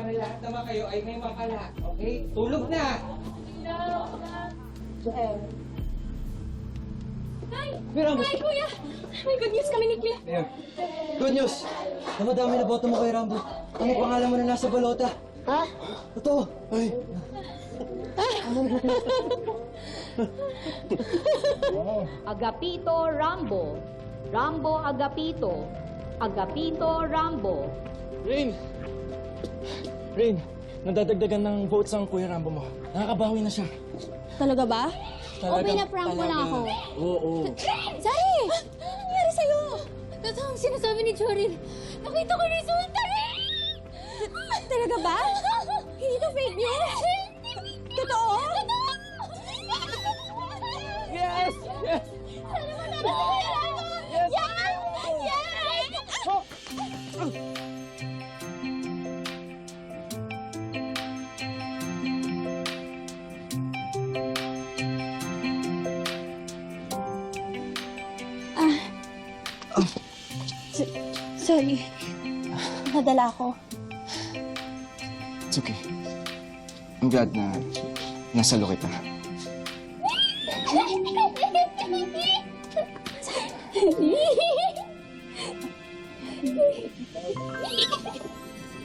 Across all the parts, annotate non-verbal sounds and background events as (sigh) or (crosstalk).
para lahat naman kayo ay may mapala. Okay? Tulog na! Tay! Pero, Tay, kuya! May good news kami ni Clea. Ayun. Good news! Namadami na boto mo kay Rambo. Ang pangalan mo na nasa balota. Ha? Totoo. Ay. Agapito Rambo. Rambo Agapito. Agapito Rambo. Rain! Rain, nadadagdagan ng votes ang Kuya Rambo mo. Nakakabawi na siya. Talaga ba? o Talagang- pinaprank mo lang talaga. ako? Oo. Zari! Ano nangyari sa'yo? Totoo ang sinasabi ni Jorin. Nakita ko resulta rin! Talaga ba? Hindi to fake news? Totoo? Totoo! Sorry. Nadala ako. It's okay. I'm glad na nasalo kita.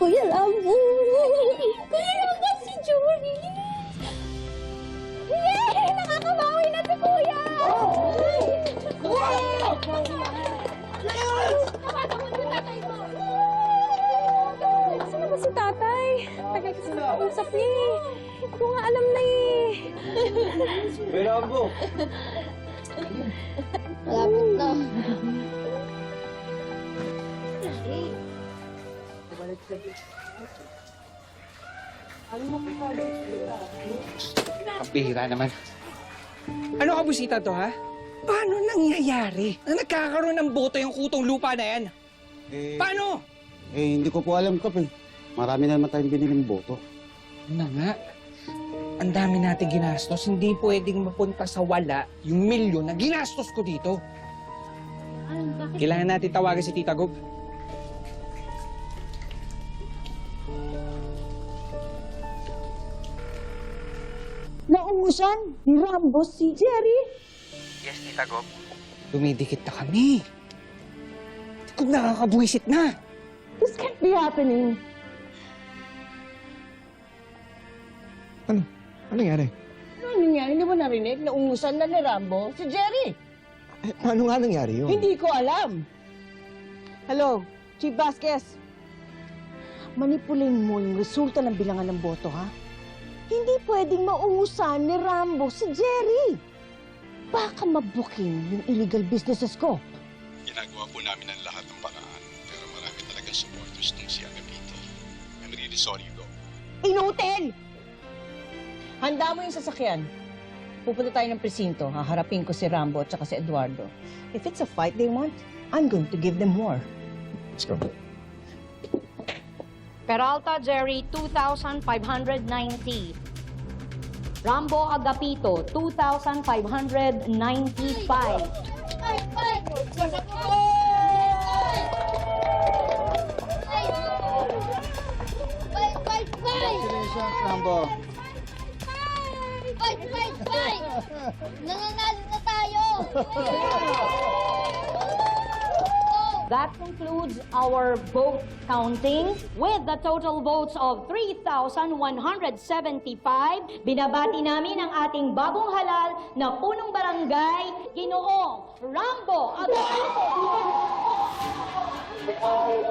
Kuya Rambo! Kuya Rambo si Jory! Yay! Nakakabawi na si Kuya! Sino ba si tatay? Tagal kasi nakausap niya eh. Hindi nga alam na eh. Kay Rambo! Malapit na. Ang bihira naman. Ano kabusita to, ha? Paano nangyayari na nagkakaroon ng boto yung kutong lupa na yan? Eh, Paano? eh, hindi ko po alam, Kap. Eh. Marami na naman tayong biniling boto. Na nga. Ang dami natin ginastos. Hindi pwedeng mapunta sa wala yung milyon na ginastos ko dito. Kailangan natin tawagan si Tita Gob. Naungusan ni Rambo si Jerry. Gob. Dumidikit na kami. Kung nakakabuisit na. This can't be happening. Ano? Ano nangyari? Ano nangyari? Hindi mo narinig? Naungusan na ni Rambo si Jerry. Eh, paano nga nangyari yun? Hindi ko alam. Hello, Chief Vasquez. Manipulin mo yung resulta ng bilangan ng boto, ha? Hindi pwedeng maungusan ni Rambo si Jerry. Baka mabuking yung illegal businesses ko. Ginagawa po namin ang lahat ng paraan, pero marami talaga supporters nung si Agapito. I'm really sorry, Go. Inutil! Handa mo yung sasakyan. Pupunta tayo ng presinto. Haharapin ko si Rambo at saka si Eduardo. If it's a fight they want, I'm going to give them more. Let's go. Peralta Jerry 2,590. Rambo Agapito 2,595. Fight, fight, fight! Congratulations, Rambo. Fight, fight, fight! Nanganalo na tayo! (laughs) That concludes our vote counting with the total votes of 3,175. Binabati namin ang ating bagong halal na punong barangay, Ginoong Rambo Agapito. Ay!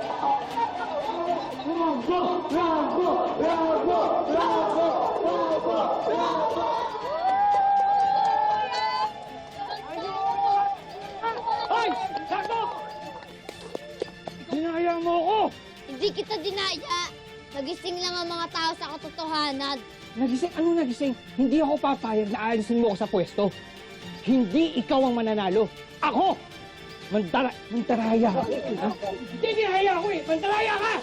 Nagising lang ang mga tao sa katotohanan. Nagising? Ano nagising? Hindi ako papayag na aalisin mo ako sa pwesto. Hindi ikaw ang mananalo. Ako! Mantara... Mantaraya. Ha? Hindi dinaya ako eh! Mantaraya ka!